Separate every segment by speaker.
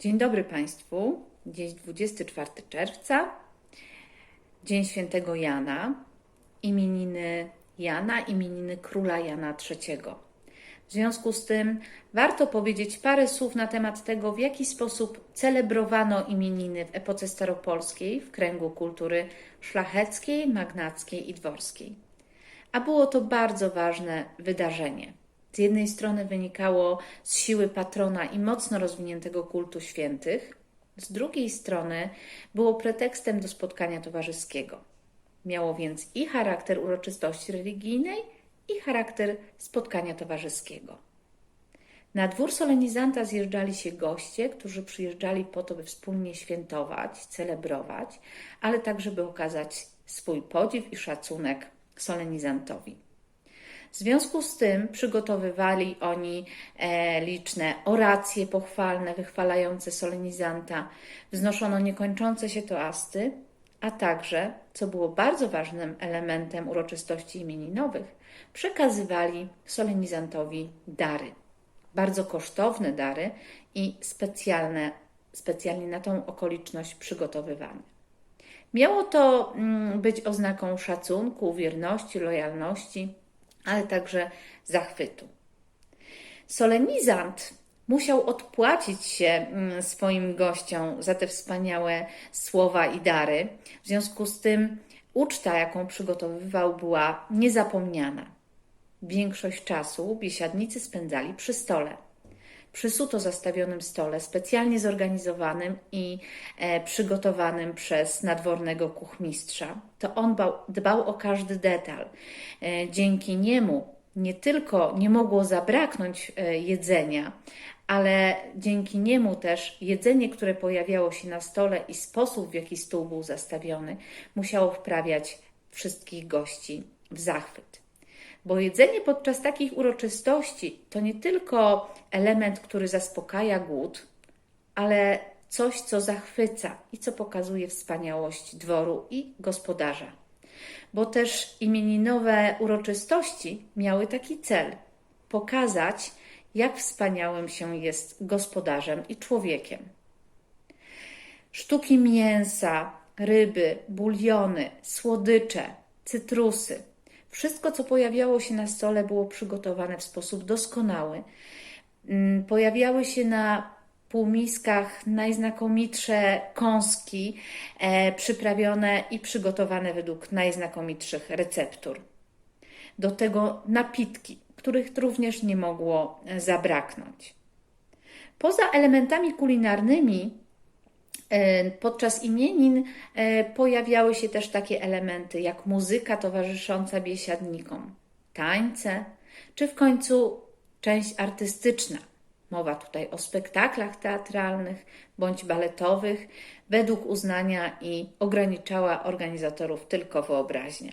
Speaker 1: Dzień dobry Państwu. Dziś 24 czerwca, Dzień Świętego Jana, imieniny Jana, imieniny króla Jana III. W związku z tym warto powiedzieć parę słów na temat tego, w jaki sposób celebrowano imieniny w epoce staropolskiej w kręgu kultury szlacheckiej, magnackiej i dworskiej. A było to bardzo ważne wydarzenie. Z jednej strony wynikało z siły patrona i mocno rozwiniętego kultu świętych, z drugiej strony było pretekstem do spotkania towarzyskiego. Miało więc i charakter uroczystości religijnej, i charakter spotkania towarzyskiego. Na dwór solenizanta zjeżdżali się goście, którzy przyjeżdżali po to, by wspólnie świętować, celebrować, ale także by okazać swój podziw i szacunek solenizantowi. W związku z tym przygotowywali oni e, liczne oracje pochwalne, wychwalające solenizanta, wznoszono niekończące się toasty, a także, co było bardzo ważnym elementem uroczystości imieninowych, przekazywali solenizantowi dary. Bardzo kosztowne dary i specjalne, specjalnie na tą okoliczność przygotowywane. Miało to mm, być oznaką szacunku, wierności, lojalności, ale także zachwytu. Solenizant musiał odpłacić się mm, swoim gościom za te wspaniałe słowa i dary. W związku z tym uczta, jaką przygotowywał, była niezapomniana. Większość czasu biesiadnicy spędzali przy stole. Przy suto zastawionym stole, specjalnie zorganizowanym i e, przygotowanym przez nadwornego kuchmistrza. To on bał, dbał o każdy detal. E, dzięki niemu nie tylko nie mogło zabraknąć e, jedzenia, ale dzięki niemu też jedzenie, które pojawiało się na stole i sposób, w jaki stół był zastawiony, musiało wprawiać wszystkich gości w zachwyt. Bo jedzenie podczas takich uroczystości to nie tylko element, który zaspokaja głód, ale coś, co zachwyca i co pokazuje wspaniałość dworu i gospodarza. Bo też imieninowe uroczystości miały taki cel pokazać, jak wspaniałym się jest gospodarzem i człowiekiem. Sztuki mięsa, ryby, buliony, słodycze, cytrusy wszystko, co pojawiało się na stole, było przygotowane w sposób doskonały. Mm, pojawiały się na półmiskach najznakomitsze kąski, e, przyprawione i przygotowane według najznakomitszych receptur. Do tego napitki, których również nie mogło e, zabraknąć. Poza elementami kulinarnymi, podczas imienin e, pojawiały się też takie elementy jak muzyka towarzysząca biesiadnikom, tańce, czy w końcu część artystyczna. Mowa tutaj o spektaklach teatralnych bądź baletowych, według uznania i ograniczała organizatorów tylko wyobraźnia.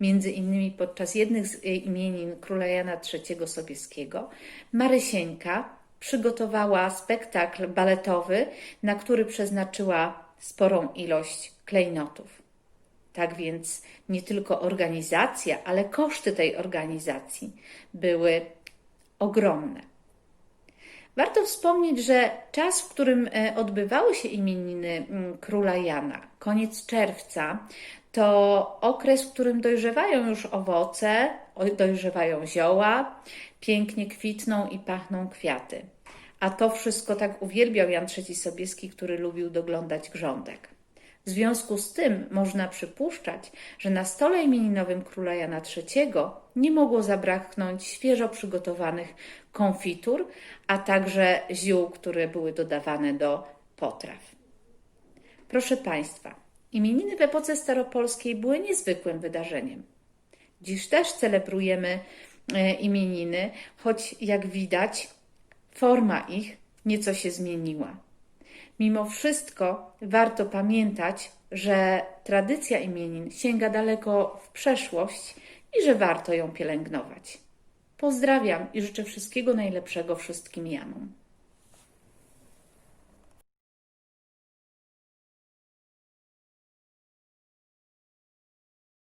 Speaker 1: Między innymi podczas jednych z imienin króla Jana III Sobieskiego Marysieńka przygotowała spektakl baletowy, na który przeznaczyła sporą ilość klejnotów. Tak więc nie tylko organizacja, ale koszty tej organizacji były ogromne. Warto wspomnieć, że czas, w którym e, odbywały się imieniny mm, króla Jana, koniec czerwca, to okres, w którym dojrzewają już owoce, dojrzewają zioła, pięknie kwitną i pachną kwiaty. A to wszystko tak uwielbiał Jan III Sobieski, który lubił doglądać grządek. W związku z tym można przypuszczać, że na stole imieninowym króla Jana III nie mogło zabraknąć świeżo przygotowanych konfitur, a także ziół, które były dodawane do potraw. Proszę Państwa, imieniny w epoce staropolskiej były niezwykłym wydarzeniem. Dziś też celebrujemy e, imieniny, choć jak widać, forma ich nieco się zmieniła. Mimo wszystko warto pamiętać, że tradycja imienin sięga daleko w przeszłość i że warto ją pielęgnować. Pozdrawiam i życzę wszystkiego najlepszego wszystkim Janom.